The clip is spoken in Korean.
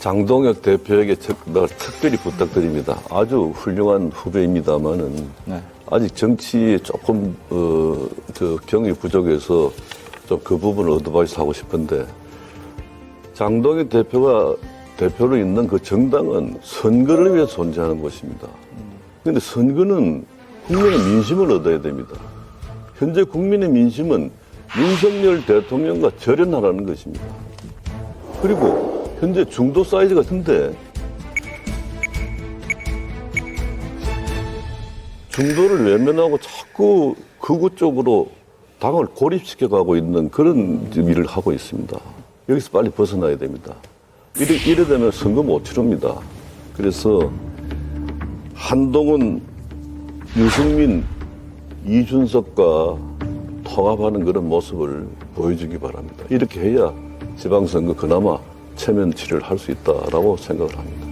장동혁 대표에게 특, 특별히 부탁드립니다. 아주 훌륭한 후배입니다만은 네. 아직 정치에 조금 어, 저 경이 부족해서 좀 그 부분을 어드바이스 하고 싶은데 장동혁 대표가 대표로 있는 그 정당은 선거를 위해 존재하는 것입니다. 그런데 선거는 국민의 민심을 얻어야 됩니다. 현재 국민의 민심은 윤석열 대통령과 절연하라는 것입니다. 그리고 현재 중도 사이즈가 큰데 중도를 외면하고 자꾸 극우 쪽으로 당을 고립시켜 가고 있는 그런 일을 하고 있습니다. 여기서 빨리 벗어나야 됩니다. 이래, 이래 되면 선거 못 치릅니다. 그래서 한동훈, 유승민, 이준석과 통합하는 그런 모습을 보여주기 바랍니다. 이렇게 해야 지방선거 그나마 체면 치료를 할 수 있다라고 생각을 합니다.